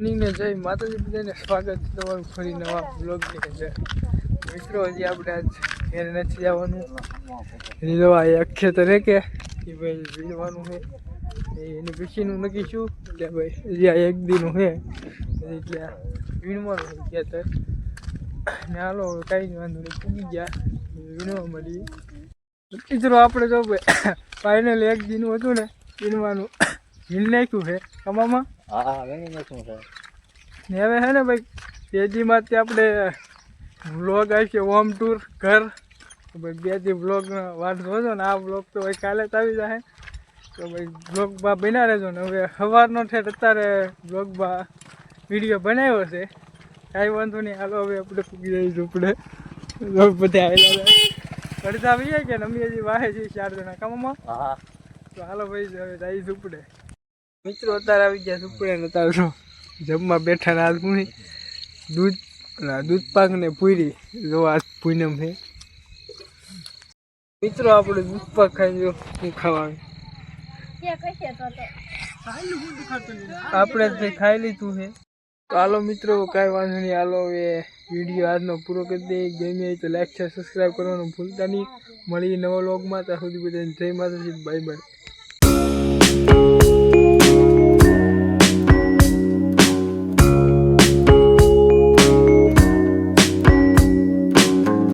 ને જય માતાજી, બધાને સ્વાગત છે તમારું ફરી નવા બ્લોગની અંદર. મિત્રો, હજી આપણે આજ ઘેર નથી જવાનું. રીલવા એ અક્ષેતરે કે ભાઈ રીલવાનું છે. એની પછી પછીનું નક્કી શું? એટલે ભાઈ હજી આ એક દીનું છે. એટલે વીણવાનું ખેતર. ને હાલો, હવે કાંઈ વાંધો નહીં, પૂગી ગયા. વીણવા મળી. મિત્રો, આપણે જો ફાઇનલ એક દીનું હતું ને, વીણવાનું. વીણ નાખ્યું છે? કમામાં હા વેણી નાખ્યું છે? ને હવે છે ને ભાઈ તેજીમાંથી આપણે વ્લોગ આવશે હોમ ટૂર ઘર. ભાઈ બેથી વ્લોગ વાત જોજો ને આ વ્લોગ તો ભાઈ કાલે જ આવી જાય તો ભાઈ વ્લોગમાં બના રહેજો ને. હવે સવારનો છે અત્યારે વ્લોગમાં વીડિયો બનાવ્યો છે. કાંઈ વાંધો નહીં હાલો હવે આપણે પૂગી જઈશું આપણે. બધા આવેલા છે. અડધા આવી જાય કે ને અમે હજી વાહે છે ચાર જણા. કામમાં હા તો હાલો ભાઈ હવે જઈ ઝૂંપડે મિત્રો અત્યારે આવી ગયા ઝૂંપડે ને અત્યારે જમવા બેઠા ને આલપુણી દૂધ દૂધ પાક ને પૂરી. જો આજ પૂનમ છે. મિત્રો આપણે દૂધ પાક ખાઈ જો શું ખાવાનું? આપણે જે ખાઈ લીધું છે. તો હાલો મિત્રો, કાંઈ વાંધો નહીં. હાલો હવે વીડિયો આજનો પૂરો કરી દઈએ. ગમે તો લાઈક છે સબસ્ક્રાઈબ કરવાનું ભૂલતા નહીં. મળીએ નવા લોગમાં ત્યાં સુધી બધાને જય માતાજી. Bye bye